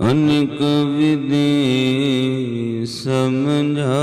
ਅਨਕ ਵਿਧੀ ਸਮਝਾ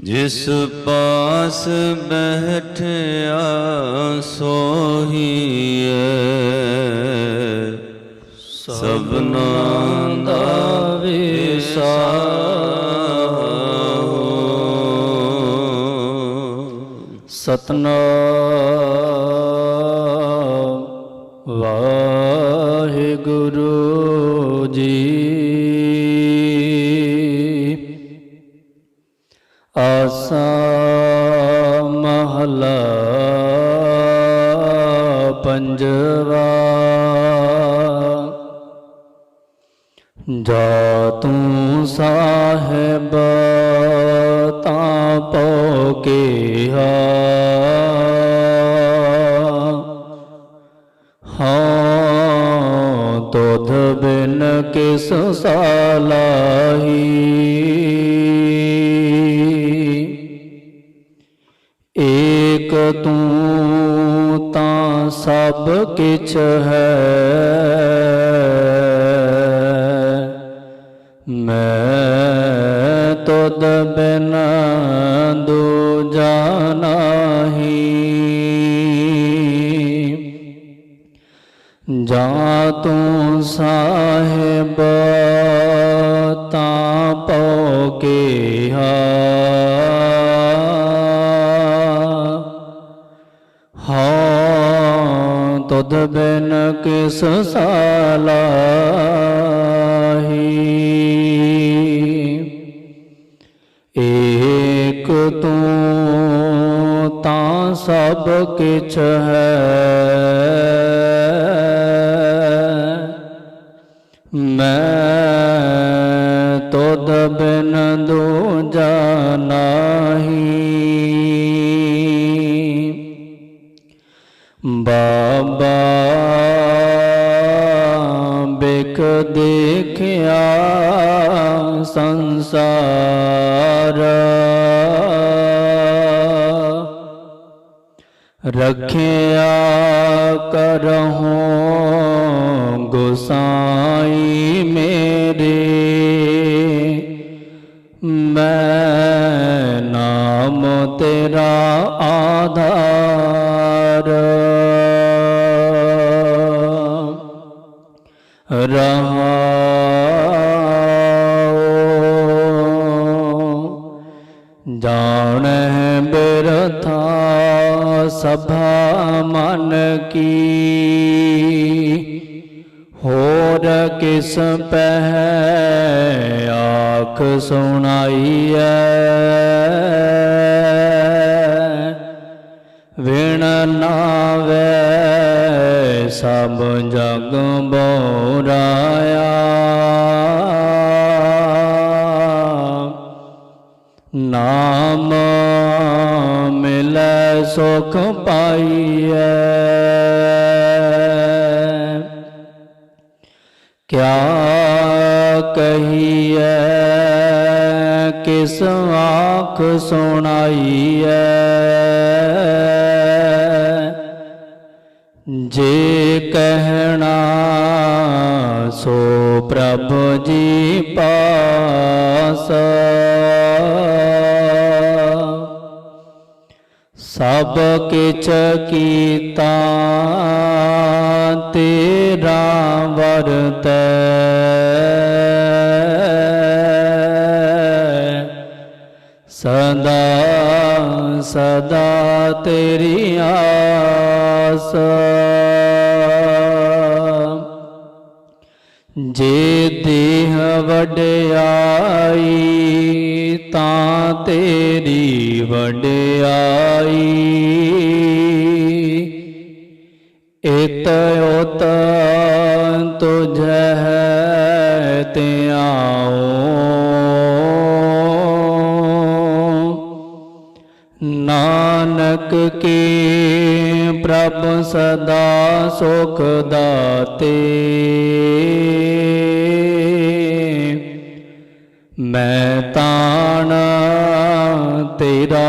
ਜਿਸ ਪਾਸ ਬੈਠਿਆ ਸੋਹੀਐ। ਸਭਨਾ ਦਾ ਵਿਸਾਹੋ ਸਤਨਾਮ ਆਸਾ ਮਹਲਾ ਪੰਜਵਾ। ਜਾ ਤੂੰ ਸਾਹਿਬ ਤਾਂ ਪਉ ਕੀਹਾ ਹਾਂ ਤੁਧ ਬਿਨ ਕਿਸ ਸਾਲਾਹੀ ਤੂੰ ਤਾਂ ਸਭ ਕਿਛ ਹੈ। ਮੈਂ ਸਭ ਕਿਛ ਹੈ। ਮੈਂ ਤੁਧ ਬਿਨ ਦੂਜਾ ਨਾਹੀ। ਬਾਬਾ ਬਿਕ ਦੇਖਿਆ ਸੰਸਾਰ। ਰਖਿਆ ਕਰਹੁ ਸੁਣਾਈ ਸੁਣਾਈਐ। ਵਿਣ ਨਾਵੇ ਸਭ ਜਗ ਬੋਰਾਇਆ। ਨਾਮ ਮਿਲੈ ਸੁਖ ਪਾਈਐ। ਕਿਆ ਕਹੀਐ ਕਿਸ ਆਖ ਸੁਣਾਈਐ? ਜੇ ਕਹਿਣਾ ਸੋ ਪ੍ਰਭ ਜੀ ਪਾਸ। ਸਭ ਕਿਛ ਕੀਤਾ ਤੇਰਾ ਵਰਤੈ। ਸਦਾ ਸਦਾ ਤੇਰੀ ਆਸ। ਜੇ ਦੇਹ ਵਡਿਆਈ, ਤਾਂ ਤੇਰੀ ਵਡਿਆਈ। ਇਤ ਉਤ ਤੁਝ ਤੇ ਧਿਆਓ ਨਾਨਕ ਕੀ ਪ੍ਰਭ ਸਦਾ ਸੁਖ ਦਾਤੇ। ਮੈਂ ਤਾਣ ਤੇਰਾ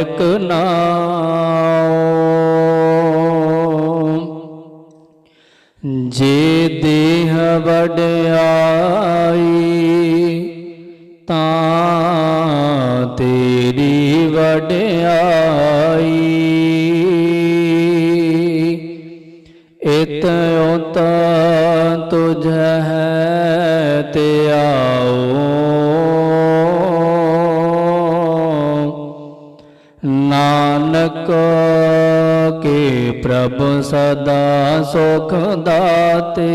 ਇਕ ਕੇ ਪ੍ਰਭ ਸਦਾ ਸੁਖ ਦਾਤੇ।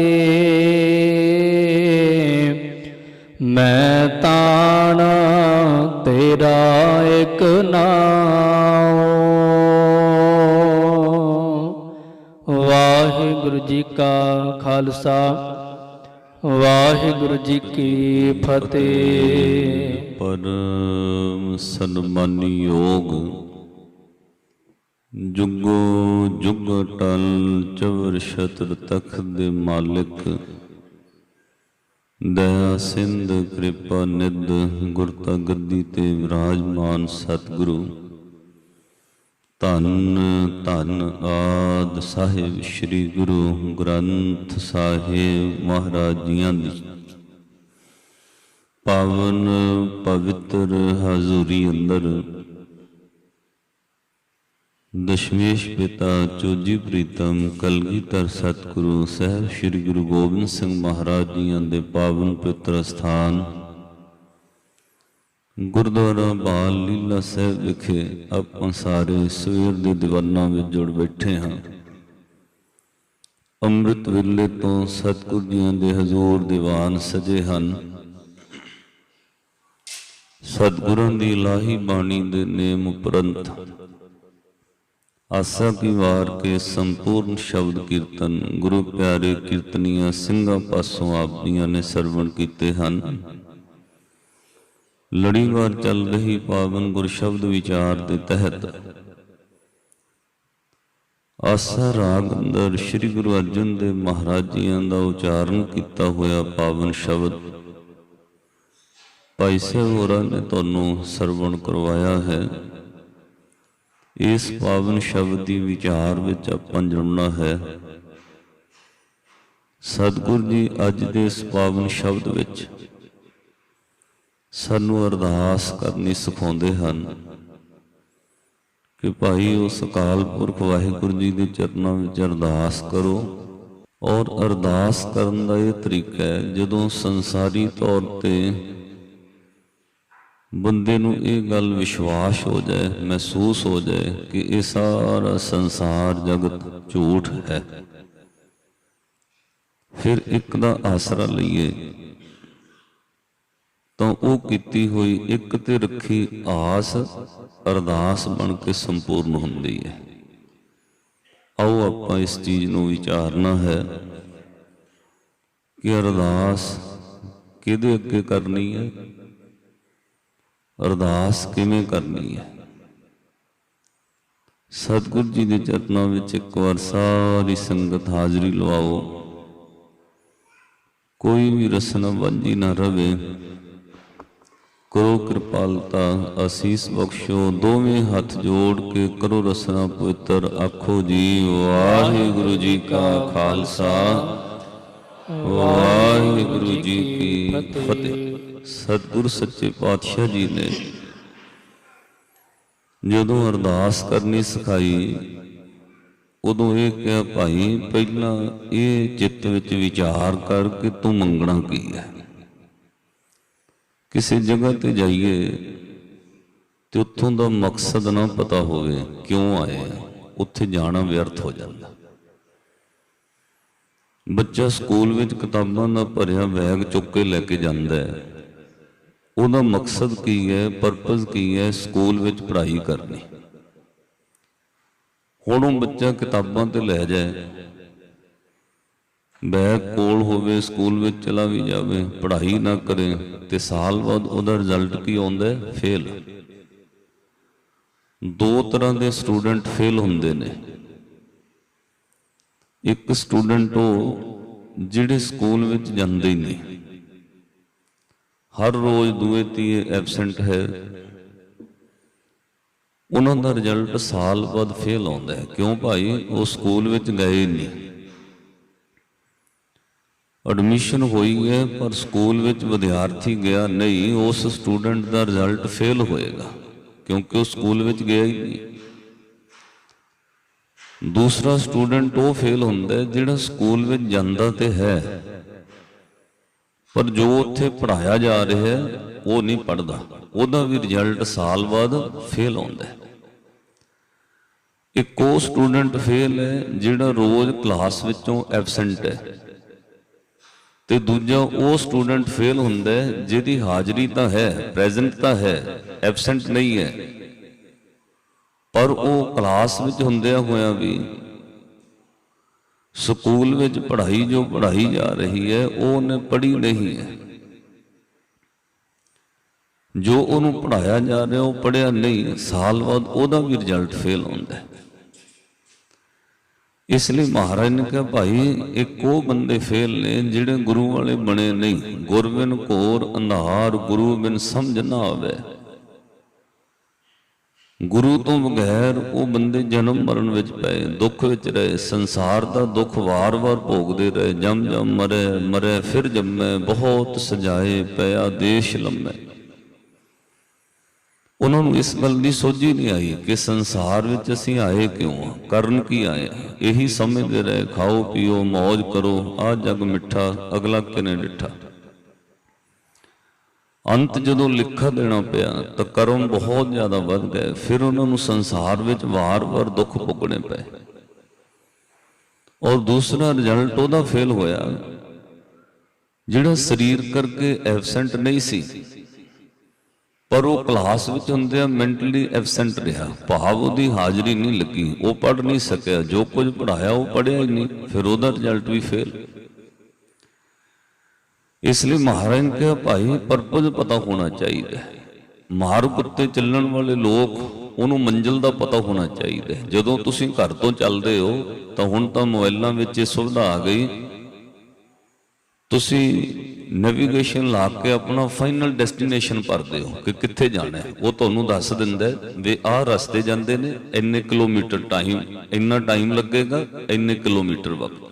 ਮੈਂ ਤਾਣ ਤੇਰਾ ਇੱਕ ਨਾਮ ਵਾਹਿਗੁਰੂ ਜੀ ਕਾ ਖਾਲਸਾ, ਵਾਹਿਗੁਰੂ ਜੀ ਕੀ ਫਤਿਹ। ਪਰਮ ਸਨਮਾਨੀ ਯੋਗ ਜੁਗੋ ਜੁਗ ਟਲ ਚਵਰ ਛਤਰ ਤਖਤ ਦੇ ਮਾਲਿਕ। ਦਇਆ ਸਿੰਧ ਕਿਰਪਾ ਨਿਧ ਗੁਰਤਾ ਗੱਦੀ ਤੇ ਵਿਰਾਜਮਾਨ ਸਤਿਗੁਰੂ। ਧੰਨ ਧੰਨ ਆਦ ਸਾਹਿਬ ਸ੍ਰੀ ਗੁਰੂ ਗ੍ਰੰਥ ਸਾਹਿਬ ਮਹਾਰਾਜ ਜੀਆਂ ਦੀ। ਪਾਵਨ ਪਵਿੱਤਰ ਹਜ਼ੂਰੀ ਅੰਦਰ ਦਸ਼ਮੇਸ਼ ਪਿਤਾ ਚੋਜੀ ਪ੍ਰੀਤਮ ਕਲਗੀਧਰ ਸਤਿਗੁਰੂ ਸਾਹਿਬ ਸ੍ਰੀ ਗੁਰੂ ਗੋਬਿੰਦ ਸਿੰਘ ਮਹਾਰਾਜ ਜੀਆਂ ਦੇ ਪਾਵਨ ਪਵਿੱਤਰ ਸਥਾਨ ਗੁਰਦੁਆਰਾ ਬਾਲ ਲੀਲਾ ਸਾਹਿਬ ਵਿਖੇ ਆਪਾਂ ਸਾਰੇ ਸਵੇਰ ਦੇ ਦੀਵਾਨਾਂ ਵਿੱਚ ਜੁੜ ਬੈਠੇ ਹਾਂ। ਅੰਮ੍ਰਿਤ ਵੇਲੇ ਤੋਂ ਸਤਿਗੁਰ ਜੀਆਂ ਦੇ ਹਜ਼ੂਰ ਦੀਵਾਨ ਸਜੇ ਹਨ। ਸਤਿਗੁਰਾਂ ਦੀ ਲਾਹੀ ਬਾਣੀ ਦੇ ਨੇਮ ਉਪਰੰਤ ਆਸਾ ਕੀ ਵਾਰ ਕੇ ਸੰਪੂਰਨ ਸ਼ਬਦ ਕੀਰਤਨ, ਗੁਰੂ ਪਿਆਰੇ ਕੀਰਤਨੀਆਂ ਸਿੰਘਾਂ ਪਾਸੋਂ ਆਪ ਨੇ ਸਰਵਣ ਕੀਤੇ ਹਨ। ਲੜੀਵਾਰ ਚੱਲ ਰਹੀ ਪਾਵਨ ਗੁਰ ਸ਼ਬਦ ਵਿਚਾਰ ਦੇ ਤਹਿਤ ਆਸਾ ਰਾਗ ਅੰਦਰ ਸ੍ਰੀ ਗੁਰੂ ਅਰਜਨ ਦੇਵ ਮਹਾਰਾਜ ਜੀਆਂ ਦਾ ਉਚਾਰਨ ਕੀਤਾ ਹੋਇਆ ਪਾਵਨ ਸ਼ਬਦ ਭਾਈ ਸਾਹਿਬ ਹੋਰਾਂ ਨੇ ਤੁਹਾਨੂੰ ਸਰਵਣ ਕਰਵਾਇਆ ਹੈ। ਇਸ ਪਾਵਨ ਸ਼ਬਦ ਦੀ ਵਿਚਾਰ ਵਿੱਚ ਆਪਾਂ ਜੁੜਨਾ ਹੈ। ਸਤਿਗੁਰ ਜੀ, ਅੱਜ ਦੇ ਇਸ ਪਾਵਨ ਸ਼ਬਦ ਵਿੱਚ ਸਾਨੂੰ ਅਰਦਾਸ ਕਰਨੀ ਸਿਖਾਉਂਦੇ ਹਨ ਕਿ ਭਾਈ ਉਸ ਅਕਾਲ ਪੁਰਖ ਵਾਹਿਗੁਰੂ ਜੀ ਦੇ ਚਰਨਾਂ ਵਿੱਚ ਅਰਦਾਸ ਕਰੋ ਔਰ ਅਰਦਾਸ ਕਰਨ ਦਾ ਇਹ ਤਰੀਕਾ ਹੈ, ਜਦੋਂ ਸੰਸਾਰੀ ਤੌਰ ਤੇ ਬੰਦੇ ਨੂੰ ਇਹ ਗੱਲ ਵਿਸ਼ਵਾਸ ਹੋ ਜਾਏ, ਮਹਿਸੂਸ ਹੋ ਜਾਏ ਕਿ ਇਹ ਸਾਰਾ ਸੰਸਾਰ ਜਗਤ ਝੂਠ ਹੈ। ਫਿਰ ਇੱਕ ਦਾ ਆਸਰਾ ਲਈਏ। ਤਾਂ ਉਹ ਕੀਤੀ ਹੋਈ ਇੱਕ ਤੇ ਰੱਖੀ ਆਸ, ਅਰਦਾਸ ਬਣ ਕੇ ਸੰਪੂਰਨ ਹੁੰਦੀ ਹੈ। ਆਓ ਆਪਾਂ ਇਸ ਚੀਜ਼ ਨੂੰ ਵਿਚਾਰਨਾ ਹੈ ਕਿ ਅਰਦਾਸ ਕਿਹਦੇ ਅੱਗੇ ਕਰਨੀ ਹੈ? ਅਰਦਾਸ ਕਿਵੇਂ ਕਰਨੀ ਹੈ? ਸਤਿਗੁਰ ਜੀ ਦੇ ਚਰਨਾਂ ਵਿੱਚ ਇੱਕ ਵਾਰ ਸਾਰੀ ਸੰਗਤ ਹਾਜ਼ਰੀ ਲਵਾਓ। ਕੋਈ ਵੀ ਰਸਨਾ ਵਾਂਝੀ ਨਾ ਰਵੇ। ਕਰੋ ਕਿਰਪਾਲਤਾ, ਅਸੀਸ ਬਖਸ਼ੋ, ਦੋਵੇਂ ਹੱਥ ਜੋੜ ਕੇ ਕਰੋ ਰਸਨਾ ਪਵਿੱਤਰ। ਆਖੋ ਜੀ, ਵਾਹਿਗੁਰੂ ਜੀ ਕਾ ਖਾਲਸਾ। ਵਾਹਿਗੁਰੂ ਜੀ ਕੀ ਫਤਿਹ। ਸਤਿਗੁਰ ਸੱਚੇ ਪਾਤਸ਼ਾਹ ਜੀ ਨੇ ਜਦੋਂ ਅਰਦਾਸ ਕਰਨੀ ਸਿਖਾਈ, ਉਦੋਂ ਇਹ ਕਿਹਾ, ਭਾਈ, ਪਹਿਲਾਂ ਇਹ ਚਿੱਤ ਵਿੱਚ ਵਿਚਾਰ ਕਰ ਕਿ ਤੂੰ ਮੰਗਣਾ ਕੀ ਹੈ। ਕਿਸੇ ਜਗ੍ਹਾ ਤੇ ਜਾਈਏ ਤੇ ਉੱਥੋਂ ਦਾ ਮਕਸਦ ਨਾ ਪਤਾ ਹੋਵੇ ਕਿਉਂ ਆਏ ਉੱਥੇ ਜਾਣਾ ਵਿਅਰਥ ਹੋ ਜਾਂਦਾ। ਬੱਚਾ ਸਕੂਲ ਵਿੱਚ ਕਿਤਾਬਾਂ ਦਾ ਭਰਿਆ ਬੈਗ ਚੁੱਕ ਕੇ ਲੈ ਕੇ ਜਾਂਦਾ ਹੈ। ਉਹਦਾ ਮਕਸਦ ਕੀ ਹੈ ਪਰਪਸ ਕੀ ਹੈ ਸਕੂਲ ਵਿੱਚ ਪੜ੍ਹਾਈ ਕਰਨੀ। ਹੁਣ ਉਹ ਬੱਚਾ ਕਿਤਾਬਾਂ ਤੇ ਲੈ ਜਾਏ ਬੈਗ ਕੋਲ ਹੋਵੇ ਸਕੂਲ ਵਿੱਚ ਚਲਾ ਵੀ ਜਾਵੇ, ਪੜ੍ਹਾਈ ਨਾ ਕਰੇ, ਤੇ ਸਾਲ ਬਾਅਦ ਉਹਦਾ ਰਿਜ਼ਲਟ ਕੀ ਆਉਂਦਾ ਫੇਲ ਦੋ ਤਰ੍ਹਾਂ ਦੇ ਸਟੂਡੈਂਟ ਫੇਲ ਹੁੰਦੇ ਨੇ। ਇੱਕ ਸਟੂਡੈਂਟ ਉਹ ਜਿਹੜੇ ਸਕੂਲ ਵਿੱਚ ਜਾਂਦੇ ਹੀ ਨਹੀਂ। ਹਰ ਰੋਜ਼ ਦੂਏ ਤੀਏ ਐਬਸੈਂਟ ਹੈ। ਉਹਨਾਂ ਦਾ ਰਿਜ਼ਲਟ ਸਾਲ ਬਾਅਦ ਫੇਲ ਆਉਂਦਾ ਹੈ। ਕਿਉਂ ਭਾਈ? ਉਹ ਸਕੂਲ ਵਿੱਚ ਗਏ ਨਹੀਂ। ਐਡਮਿਸ਼ਨ ਹੋਈ ਹੈ, ਪਰ ਸਕੂਲ ਵਿੱਚ ਵਿਦਿਆਰਥੀ ਗਿਆ ਨਹੀਂ। ਉਸ ਸਟੂਡੈਂਟ ਦਾ ਰਿਜ਼ਲਟ ਫੇਲ ਹੋਏਗਾ, ਕਿਉਂਕਿ ਉਹ ਸਕੂਲ ਵਿੱਚ ਗਿਆ ਹੀ ਨਹੀਂ। ਦੂਸਰਾ ਸਟੂਡੈਂਟ ਉਹ ਫੇਲ ਹੁੰਦਾ ਜਿਹੜਾ ਸਕੂਲ ਵਿੱਚ ਜਾਂਦਾ ਤੇ ਹੈ। ਪਰ ਜੋ ਉੱਥੇ ਪੜਾਇਆ ਜਾ ਰਿਹਾ ਹੈ, ਉਹ ਨਹੀਂ ਪੜਦਾ ਉਹਦਾ ਵੀ ਰਿਜ਼ਲਟ ਸਾਲ ਬਾਅਦ ਫੇਲ ਆਉਂਦਾ ਹੈ। ਇੱਕ ਉਹ ਸਟੂਡੈਂਟ ਫੇਲ ਹੈ, ਜਿਹੜਾ ਰੋਜ਼ ਕਲਾਸ ਵਿੱਚੋਂ ਐਬਸੈਂਟ ਹੈ। ਤੇ ਦੂਜਾ ਉਹ ਸਟੂਡੈਂਟ ਫੇਲ ਹੁੰਦਾ ਹੈ, ਜਿਹਦੀ ਹਾਜ਼ਰੀ ਤਾਂ ਹੈ ਪ੍ਰੈਜ਼ੈਂਟ ਤਾਂ ਹੈ ਐਬਸੈਂਟ ਨਹੀਂ ਹੈ। ਪਰ ਉਹ ਕਲਾਸ ਵਿੱਚ ਹੁੰਦਿਆਂ ਹੋਇਆਂ ਵੀ ਸਕੂਲ ਵਿੱਚ ਪੜ੍ਹਾਈ ਜੋ ਪੜ੍ਹਾਈ ਜਾ ਰਹੀ ਹੈ, ਉਹ ਉਹਨੇ ਪੜ੍ਹੀ ਨਹੀਂ ਹੈ। ਜੋ ਉਹਨੂੰ ਪੜਾਇਆ ਜਾ ਰਿਹਾ, ਉਹ ਪੜਿਆ ਨਹੀਂ। ਸਾਲ ਬਾਅਦ ਉਹਦਾ ਵੀ ਰਿਜ਼ਲਟ ਫੇਲ ਹੁੰਦਾ ਹੈ। ਇਸ ਲਈ ਮਹਾਰਾਜ ਨੇ ਕਿਹਾ, ਭਾਈ, ਇੱਕ ਉਹ ਬੰਦੇ ਫੇਲ ਨੇ ਜਿਹੜੇ ਗੁਰੂ ਵਾਲੇ ਬਣੇ ਨਹੀਂ। ਗੁਰਬਿਨ ਘੋਰ ਅੰਧਾਰ, ਗੁਰੂ ਬਿਨ ਸਮਝ ਨਾ ਆਵੇ। ਗੁਰੂ ਤੋਂ ਬਗੈਰ ਉਹ ਬੰਦੇ ਜਨਮ ਮਰਨ ਵਿੱਚ ਪਏ, ਦੁੱਖ ਵਿੱਚ ਰਹੇ, ਸੰਸਾਰ ਦਾ ਦੁੱਖ ਵਾਰ-ਵਾਰ ਭੋਗਦੇ ਰਹੇ, ਜਮ ਜਮ ਮਰੇ ਮਰੇ, ਫਿਰ ਜੰਮੇ, ਬਹੁਤ ਸਜਾਏ ਪਿਆ, ਦੇਸ਼ ਲੰਮੇ। ਉਹਨਾਂ ਨੂੰ ਇਸ ਗੱਲ ਦੀ ਸੋਝੀ ਨਹੀਂ ਆਈ ਕਿ ਸੰਸਾਰ ਵਿੱਚ ਅਸੀਂ ਆਏ ਕਿਉਂ ਆ, ਕਰਨ ਕੀ ਆਏ ਇਹੀ ਸਮਝਦੇ ਰਹੇ, ਖਾਓ, ਪੀਓ ਮौज ਕਰੋ, ਆ ਜਗ ਮਿੱਠਾ, ਅਗਲਾ ਕਿਨੇ ਡਿੱਠਾ? ਅੰਤ ਜਦੋਂ ਲਿਖਾ ਦੇਣਾ ਪਿਆ, ਤਾਂ ਕਰਮ ਬਹੁਤ ਜ਼ਿਆਦਾ ਵੱਧ ਗਏ। ਫਿਰ ਉਹਨਾਂ ਨੂੰ ਸੰਸਾਰ ਵਿੱਚ ਵਾਰ-ਵਾਰ ਦੁੱਖ ਭੋਗਣੇ ਪਏ। ਔਰ ਦੂਸਰਾ ਰਿਜ਼ਲਟ ਉਹਦਾ ਫੇਲ ਹੋਇਆ, ਜਿਹੜਾ ਸਰੀਰ ਕਰਕੇ ਐਬਸੈਂਟ ਨਹੀਂ ਸੀ, ਪਰ ਉਹ ਕਲਾਸ ਵਿੱਚ ਹੁੰਦਿਆਂ ਮੈਂਟਲੀ ਐਬਸੈਂਟ ਰਿਹਾ। ਭਾਵ ਉਹਦੀ ਹਾਜ਼ਰੀ ਨਹੀਂ ਲੱਗੀ, ਉਹ ਪੜ ਨਹੀਂ ਸਕਿਆ। ਜੋ ਕੁਝ ਪੜਾਇਆ ਉਹ ਪੜਿਆ ਹੀ ਨਹੀਂ। ਫਿਰ ਉਹਦਾ ਰਿਜ਼ਲਟ ਵੀ ਫੇਲ ਇਸ ਲਈ ਮਹਾਰਾਜ ਨੇ ਕਿਹਾ, ਭਾਈ ਪਰਪਸ ਪਤਾ ਹੋਣਾ ਚਾਹੀਦਾ ਹੈ। ਮਾਰਗ ਉੱਤੇ ਚੱਲਣ ਵਾਲੇ ਲੋਕ, ਉਹਨੂੰ ਮੰਜ਼ਿਲ ਦਾ ਪਤਾ ਹੋਣਾ ਚਾਹੀਦਾ ਹੈ। ਜਦੋਂ ਤੁਸੀਂ ਘਰ ਤੋਂ ਚੱਲਦੇ ਹੋ, ਤਾਂ ਹੁਣ ਤਾਂ ਮੋਬਾਈਲਾਂ ਵਿੱਚ ਇਹ ਸੁਵਿਧਾ ਆ ਗਈ। ਤੁਸੀਂ ਨੈਵੀਗੇਸ਼ਨ ਲਾ ਕੇ ਆਪਣਾ ਫਾਈਨਲ ਡੈਸਟੀਨੇਸ਼ਨ ਭਰਦੇ ਹੋ ਕਿ ਕਿੱਥੇ ਜਾਣਾ ਹੈ। ਉਹ ਤੁਹਾਨੂੰ ਦੱਸ ਦਿੰਦਾ ਵੀ ਆਹ ਰਸਤੇ ਜਾਂਦੇ ਨੇ, ਇੰਨੇ ਕਿਲੋਮੀਟਰ ਟਾਈਮ ਇੰਨਾ ਟਾਈਮ ਲੱਗੇਗਾ, ਇੰਨੇ ਕਿਲੋਮੀਟਰ ਵਕਤ।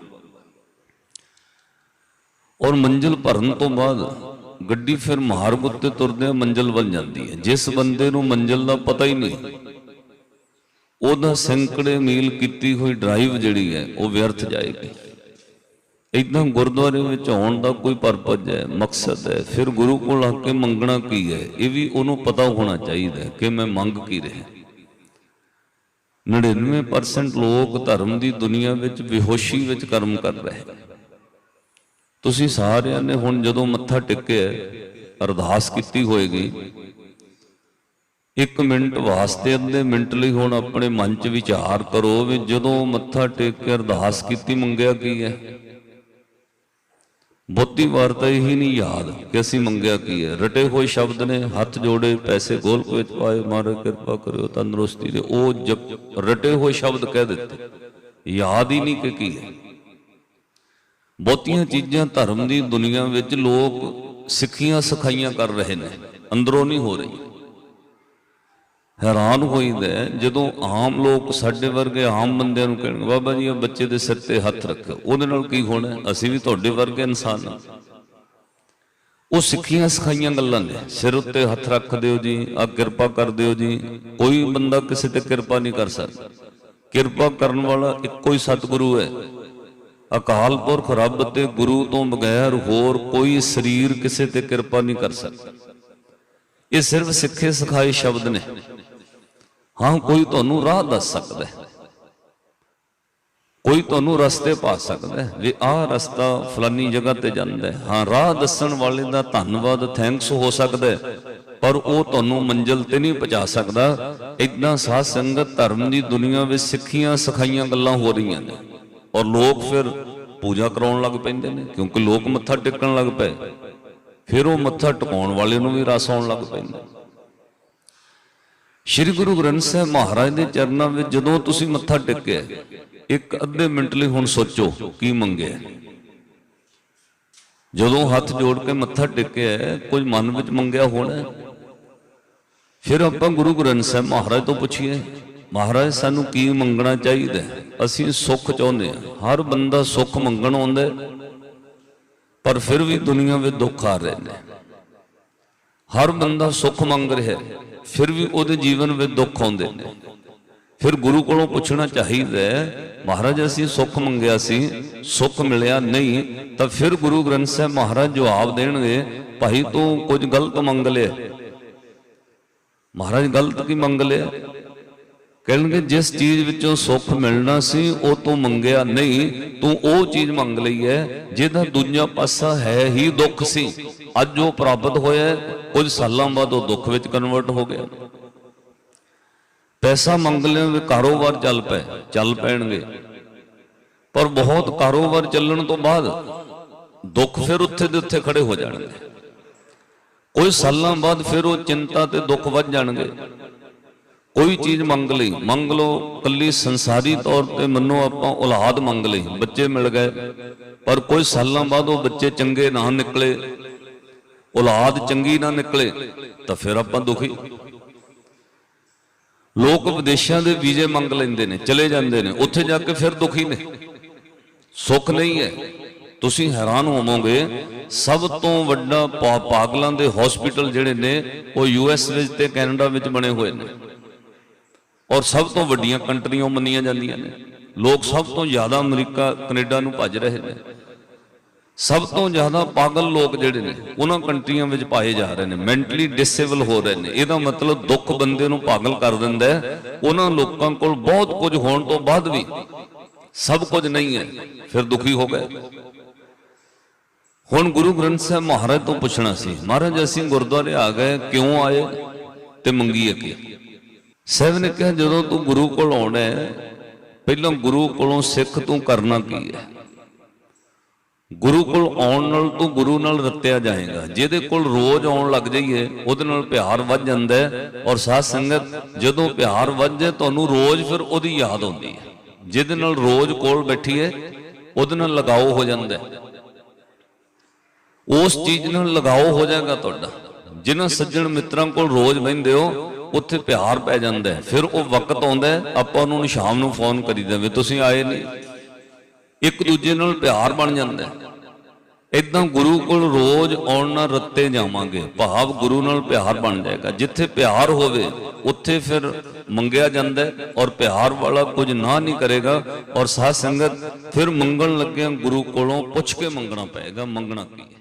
ਔਰ ਮੰਜ਼ਿਲ ਭਰਨ ਤੋਂ ਬਾਅਦ ਗੱਡੀ ਫਿਰ ਮਾਰਗ ਉੱਤੇ ਤੁਰਦਿਆਂ ਮੰਜ਼ਿਲ ਵੱਲ ਜਾਂਦੀ ਹੈ। ਜਿਸ ਬੰਦੇ ਨੂੰ ਮੰਜ਼ਿਲ ਦਾ ਪਤਾ ਹੀ ਨਹੀਂ, ਉਹਦਾ ਸੈਂਕੜੇ ਮੀਲ ਕੀਤੀ ਹੋਈ ਡਰਾਈਵ ਜਿਹੜੀ ਹੈ, ਉਹ ਵਿਅਰਥ ਜਾਏਗੀ। ਇਦਾਂ ਗੁਰਦੁਆਰੇ ਵਿੱਚ ਆਉਣ ਦਾ ਕੋਈ ਪਰਪਸ ਹੈ, ਮਕਸਦ ਹੈ, ਫਿਰ ਗੁਰੂ ਕੋਲ ਆ ਕੇ ਮੰਗਣਾ ਕੀ ਹੈ, ਇਹ ਵੀ ਉਹਨੂੰ ਪਤਾ ਹੋਣਾ ਚਾਹੀਦਾ ਕਿ ਮੈਂ ਮੰਗ ਕੀ ਰਿਹਾ। 99% ਲੋਕ ਧਰਮ ਦੀ ਦੁਨੀਆ ਵਿੱਚ ਬੇਹੋਸ਼ੀ ਵਿੱਚ ਕਰਮ ਕਰ ਰਹੇ ਤੁਸੀਂ ਸਾਰਿਆਂ ਨੇ ਹੁਣ ਜਦੋਂ ਮੱਥਾ ਟੇਕਿਆ, ਅਰਦਾਸ ਕੀਤੀ ਹੋਏਗੀ। ਇੱਕ ਮਿੰਟ ਵਾਸਤੇ, ਅੱਧੇ ਮਿੰਟ ਲਈ ਹੁਣ ਆਪਣੇ ਮਨ 'ਚ ਵਿਚਾਰ ਕਰੋ ਵੀ ਜਦੋਂ ਮੱਥਾ ਟੇਕ ਕੇ ਅਰਦਾਸ ਕੀਤੀ, ਮੰਗਿਆ ਕੀ ਹੈ? ਬਹੁਤੀ ਵਾਰ ਤਾਂ ਇਹੀ ਨਹੀਂ ਯਾਦ ਕਿ ਅਸੀਂ ਮੰਗਿਆ ਕੀ ਹੈ। ਰਟੇ ਹੋਏ ਸ਼ਬਦ ਨੇ, ਹੱਥ ਜੋੜੇ, ਪੈਸੇ ਗੋਲਕ ਵਿੱਚ ਪਾਏ, ਮਾਰੇ ਕਿਰਪਾ ਕਰਿਓ, ਤੰਦਰੁਸਤੀ ਦੇ ਉਹ ਜਪ, ਰਟੇ ਹੋਏ ਸ਼ਬਦ ਕਹਿ ਦਿੱਤੇ। ਯਾਦ ਹੀ ਨਹੀਂ ਕਿ ਕੀ ਹੈ। ਬਹੁਤੀਆਂ ਚੀਜ਼ਾਂ ਧਰਮ ਦੀ ਦੁਨੀਆ ਵਿੱਚ ਲੋਕ ਸਿੱਖੀਆਂ ਸਿਖਾਈਆਂ ਕਰ ਰਹੇ ਨੇ। ਅੰਦਰੋਂ ਨਹੀਂ ਹੋ ਰਹੀ। ਹੈਰਾਨ ਹੋਈਦਾ ਹੈ ਜਦੋਂ ਆਮ ਲੋਕ ਸਾਡੇ ਵਰਗੇ ਆਮ ਬੰਦਿਆਂ ਨੂੰ ਕਹਿਣਗੇ ਬਾਬਾ ਜੀ ਇਹ ਬੱਚੇ ਦੇ ਸਿਰ ਤੇ ਹੱਥ ਰੱਖੋ ਉਹਦੇ ਨਾਲ ਕੀ ਹੋਣਾ? ਅਸੀਂ ਵੀ ਤੁਹਾਡੇ ਵਰਗੇ ਇਨਸਾਨ ਹਾਂ। ਉਹ ਸਿੱਖੀਆਂ ਸਿਖਾਈਆਂ ਗੱਲਾਂ ਨੇ। ਸਿਰ ਉੱਤੇ ਹੱਥ ਰੱਖ ਦਿਓ ਜੀ ਆ ਕਿਰਪਾ ਕਰ ਦਿਓ ਜੀ। ਕੋਈ ਬੰਦਾ ਕਿਸੇ ਤੇ ਕਿਰਪਾ ਨਹੀਂ ਕਰ ਸਕਦਾ। ਕਿਰਪਾ ਕਰਨ ਵਾਲਾ ਇੱਕੋ ਹੀ ਸਤਿਗੁਰੂ ਹੈ। ਅਕਾਲ ਪੁਰਖ ਰੱਬ ਤੇ ਗੁਰੂ ਤੋਂ ਬਗੈਰ ਹੋਰ ਕੋਈ ਸਰੀਰ ਕਿਸੇ ਤੇ ਕਿਰਪਾ ਨਹੀਂ ਕਰ ਸਕਦਾ। ਇਹ ਸਿਰਫ ਸਿੱਖੇ ਸਿਖਾਏ ਸ਼ਬਦ ਨੇ। ਹਾਂ, ਕੋਈ ਤੁਹਾਨੂੰ ਰਾਹ ਦੱਸ ਸਕਦਾ ਹੈ। ਕੋਈ ਤੁਹਾਨੂੰ ਰਸਤੇ ਪਾ ਸਕਦਾ ਹੈ। ਵੀ ਆਹ ਰਸਤਾ ਫਲਾਨੀ ਜਗ੍ਹਾ ਤੇ ਜਾਂਦਾ ਹੈ, ਹਾਂ, ਰਾਹ ਦੱਸਣ ਵਾਲੇ ਦਾ ਧੰਨਵਾਦ ਥੈਂਕਸ ਹੋ ਸਕਦਾ ਹੈ। ਪਰ ਉਹ ਤੁਹਾਨੂੰ ਮੰਜ਼ਿਲ ਤੇ ਨਹੀਂ ਪਹੁੰਚਾ ਸਕਦਾ। ਇਦਾਂ ਸਾਧ ਸੰਗਤ ਧਰਮ ਦੀ ਦੁਨੀਆ ਵਿੱਚ ਸਿੱਖੀਆਂ ਸਿਖਾਈਆਂ ਗੱਲਾਂ ਹੋ ਰਹੀਆਂ ਨੇ। ਔਰ ਲੋਕ ਫਿਰ ਪੂਜਾ ਕਰਾਉਣ ਲੱਗ ਪੈਂਦੇ ਨੇ, ਕਿਉਂਕਿ ਲੋਕ ਮੱਥਾ ਟੇਕਣ ਲੱਗ ਪਏ। ਫਿਰ ਉਹ ਮੱਥਾ ਟਿਕਾਉਣ ਵਾਲੇ ਨੂੰ ਵੀ ਰਸ ਆਉਣ ਲੱਗ ਪੈਂਦਾ। ਸ਼੍ਰੀ ਗੁਰੂ ਗ੍ਰੰਥ ਸਾਹਿਬ ਮਹਾਰਾਜ ਦੇ ਚਰਨਾਂ ਵਿੱਚ ਜਦੋਂ ਤੁਸੀਂ ਮੱਥਾ ਟੇਕਿਆ, ਇੱਕ ਅੱਧੇ ਮਿੰਟ ਲਈ ਹੁਣ ਸੋਚੋ, ਕੀ ਮੰਗਿਆ? ਜਦੋਂ ਹੱਥ ਜੋੜ ਕੇ ਮੱਥਾ ਟੇਕਿਆ ਕੁਝ ਮਨ ਵਿੱਚ ਮੰਗਿਆ ਹੋਣਾ? ਫਿਰ ਆਪਾਂ ਗੁਰੂ ਗ੍ਰੰਥ ਸਾਹਿਬ ਮਹਾਰਾਜ ਤੋਂ ਪੁੱਛੀਏ ਮਹਾਰਾਜ, ਸਾਨੂੰ ਕੀ ਮੰਗਣਾ ਚਾਹੀਦਾ? ਅਸੀਂ ਸੁੱਖ ਚਾਹੁੰਦੇ ਹਾਂ। ਹਰ ਬੰਦਾ ਸੁੱਖ ਮੰਗਣ ਆਉਂਦਾ ਪਰ ਫਿਰ ਵੀ ਦੁਨੀਆ ਵਿੱਚ ਦੁੱਖ ਆ ਰਹੇ ਨੇ। ਹਰ ਬੰਦਾ ਸੁੱਖ ਮੰਗ ਰਿਹਾ ਫਿਰ ਵੀ ਉਹਦੇ ਜੀਵਨ ਵਿੱਚ ਦੁੱਖ ਆਉਂਦੇ ਨੇ। ਫਿਰ ਗੁਰੂ ਕੋਲੋਂ ਪੁੱਛਣਾ ਚਾਹੀਦਾ ਮਹਾਰਾਜ, ਅਸੀਂ ਸੁੱਖ ਮੰਗਿਆ ਸੀ, ਸੁੱਖ ਮਿਲਿਆ ਨਹੀਂ, ਤਾਂ ਫਿਰ ਗੁਰੂ ਗ੍ਰੰਥ ਸਾਹਿਬ ਮਹਾਰਾਜ ਜਵਾਬ ਦੇਣਗੇ, ਭਾਈ, ਤੂੰ ਕੁਝ ਗਲਤ ਮੰਗ ਲਿਆ ਮਹਾਰਾਜ, ਗਲਤ ਕੀ ਮੰਗ ਲਿਆ? ਕਹਿਣਗੇ ਜਿਸ ਚੀਜ਼ ਵਿੱਚੋਂ ਸੁੱਖ ਮਿਲਣਾ ਸੀ ਉਹ ਤੋਂ ਮੰਗਿਆ ਨਹੀਂ ਤੂੰ ਉਹ ਚੀਜ਼ ਮੰਗ ਲਈ ਹੈ ਜਿਹਦਾ ਦੂਜਾ ਪਾਸਾ ਹੈ ਹੀ ਦੁੱਖ ਸੀ। ਅੱਜ ਉਹ ਪ੍ਰਾਪਤ ਹੋਇਆ ਹੈ, ਕੁਝ ਸਾਲਾਂ ਬਾਅਦ ਉਹ ਦੁੱਖ ਵਿੱਚ ਕਨਵਰਟ ਹੋ ਗਿਆ। ਪੈਸਾ ਮੰਗ ਲਿਆ ਵੀ ਕਾਰੋਬਾਰ ਚੱਲ ਪਏ ਚੱਲ ਪੈਣਗੇ। ਪਰ ਬਹੁਤ ਕਾਰੋਬਾਰ ਚੱਲਣ ਤੋਂ ਬਾਅਦ ਦੁੱਖ ਫਿਰ ਉੱਥੇ ਦੇ ਉੱਥੇ ਖੜੇ ਹੋ ਜਾਣਗੇ। ਕੋਈ ਸਾਲਾਂ ਬਾਅਦ ਫਿਰ ਉਹ ਚਿੰਤਾ ਤੇ ਦੁੱਖ ਵੱਧ ਜਾਣਗੇ। ਕੋਈ ਚੀਜ਼ ਮੰਗ ਲਈ, ਮੰਗ ਲਓ ਕੱਲੀ ਸੰਸਾਰੀ ਤੌਰ ਤੇ ਮੰਨੋ ਆਪਾਂ ਔਲਾਦ ਮੰਗ ਲਈ, ਬੱਚੇ ਮਿਲ ਗਏ, ਪਰ ਕੁਝ ਸਾਲਾਂ ਬਾਅਦ ਉਹ ਬੱਚੇ ਚੰਗੇ ਨਾ ਨਿਕਲੇ, ਔਲਾਦ ਚੰਗੀ ਨਾ ਨਿਕਲੇ, ਤਾਂ ਫਿਰ ਆਪਾਂ ਦੁਖੀ। ਲੋਕ ਵਿਦੇਸ਼ਾਂ ਦੇ ਵੀਜ਼ੇ ਮੰਗ ਲੈਂਦੇ ਨੇ, ਚਲੇ ਜਾਂਦੇ ਨੇ, ਉੱਥੇ ਜਾ ਕੇ ਫਿਰ ਦੁਖੀ ਨੇ। ਸੁੱਖ ਨਹੀਂ ਹੈ। ਤੁਸੀਂ ਹੈਰਾਨ ਹੋਵੋਗੇ, ਸਭ ਤੋਂ ਵੱਡਾ ਪਾ- ਪਾਗਲਾਂ ਦੇ ਹਸਪੀਟਲ ਜਿਹੜੇ ਨੇ, ਉਹ ਯੂਐਸ ਵਿੱਚ ਤੇ ਕੈਨੇਡਾ ਵਿੱਚ ਬਣੇ ਹੋਏ ਨੇ। ਔਰ ਸਭ ਤੋਂ ਵੱਡੀਆਂ ਕੰਟਰੀਆਂ ਮੰਨੀਆਂ ਜਾਂਦੀਆਂ ਨੇ। ਲੋਕ ਸਭ ਤੋਂ ਜ਼ਿਆਦਾ ਅਮਰੀਕਾ, ਕੈਨੇਡਾ ਨੂੰ ਭੱਜ ਰਹੇ ਨੇ। ਸਭ ਤੋਂ ਜ਼ਿਆਦਾ ਪਾਗਲ ਲੋਕ ਜਿਹੜੇ ਨੇ, ਉਹਨਾਂ ਕੰਟਰੀਆਂ ਵਿੱਚ ਪਾਏ ਜਾ ਰਹੇ ਨੇ। ਮੈਂਟਲੀ ਡਿਸੇਬਲ ਹੋ ਰਹੇ ਨੇ। ਇਹਦਾ ਮਤਲਬ ਦੁੱਖ ਬੰਦੇ ਨੂੰ ਪਾਗਲ ਕਰ ਦਿੰਦਾ ਹੈ। ਉਹਨਾਂ ਲੋਕਾਂ ਕੋਲ ਬਹੁਤ ਕੁਝ ਹੋਣ ਤੋਂ ਬਾਅਦ ਵੀ ਸਭ ਕੁਝ ਨਹੀਂ ਹੈ। ਫਿਰ ਦੁਖੀ ਹੋ ਗਏ। ਹੁਣ ਗੁਰੂ ਗ੍ਰੰਥ ਸਾਹਿਬ ਮਹਾਰਾਜ ਤੋਂ ਪੁੱਛਣਾ ਸੀ, ਮਹਾਰਾਜ, ਅਸੀਂ ਗੁਰਦੁਆਰੇ ਆ ਗਏ, ਕਿਉਂ ਆਏ ਤੇ ਮੰਗੀਏ ਅੱਗੇ ਸਾਹਿਬ ਨੇ ਕਿਹਾ, ਜਦੋਂ ਤੂੰ ਗੁਰੂ ਕੋਲ ਆਉਣਾ ਹੈ, ਪਹਿਲਾਂ ਗੁਰੂ ਕੋਲੋਂ ਸਿੱਖ ਤੂੰ ਕਰਨਾ ਕੀ ਹੈ? ਗੁਰੂ ਕੋਲ ਆਉਣ ਨਾਲ ਤੂੰ ਗੁਰੂ ਨਾਲ ਰੱਤਿਆ ਜਾਏਗਾ। ਜਿਹਦੇ ਕੋਲ ਰੋਜ਼ ਆਉਣ ਲੱਗ ਜਾਈਏ, ਉਹਦੇ ਨਾਲ ਪਿਆਰ ਵੱਧ ਜਾਂਦਾ ਔਰ ਸਾਧ ਸੰਗਤ ਜਦੋਂ ਪਿਆਰ ਵੱਧ ਜਾਏ, ਤੁਹਾਨੂੰ ਰੋਜ਼ ਫਿਰ ਉਹਦੀ ਯਾਦ ਆਉਂਦੀ ਹੈ। ਜਿਹਦੇ ਨਾਲ ਰੋਜ਼ ਕੋਲ ਬੈਠੀਏ ਉਹਦੇ ਨਾਲ ਲਗਾਓ ਹੋ ਜਾਂਦਾ ਉਸ ਚੀਜ਼ ਨਾਲ ਲਗਾਓ ਹੋ ਜਾਏਗਾ ਤੁਹਾਡਾ। ਜਿਨ੍ਹਾਂ ਸੱਜਣ ਮਿੱਤਰਾਂ ਕੋਲ ਰੋਜ਼ ਬਹਿੰਦੇ ਹੋ ਉੱਥੇ ਪਿਆਰ ਪੈ ਜਾਂਦਾ ਫਿਰ ਉਹ ਵਕਤ ਆਉਂਦਾ ਆਪਾਂ ਉਹਨਾਂ ਨੂੰ ਸ਼ਾਮ ਨੂੰ ਫੋਨ ਕਰੀਦਾ ਵੀ ਤੁਸੀਂ ਆਏ ਨਹੀਂ ਇੱਕ ਦੂਜੇ ਨਾਲ ਪਿਆਰ ਬਣ ਜਾਂਦਾ ਹੈ। ਇਦਾਂ ਗੁਰੂ ਕੋਲ ਰੋਜ਼ ਆਉਣ ਨਾਲ ਰੱਤੇ ਜਾਵਾਂਗੇ। ਭਾਵ ਗੁਰੂ ਨਾਲ ਪਿਆਰ ਬਣ ਜਾਏਗਾ। ਜਿੱਥੇ ਪਿਆਰ ਹੋਵੇ, ਉੱਥੇ ਫਿਰ ਮੰਗਿਆ ਜਾਂਦਾ ਔਰ ਪਿਆਰ ਵਾਲਾ ਕੁਝ ਨਾ ਨਹੀਂ ਕਰੇਗਾ ਔਰ ਸਾਧ ਸੰਗਤ ਫਿਰ ਮੰਗਣ ਲੱਗਿਆਂ ਗੁਰੂ ਕੋਲੋਂ ਪੁੱਛ ਕੇ ਮੰਗਣਾ ਪਏਗਾ, ਮੰਗਣਾ ਕੀ ਹੈ?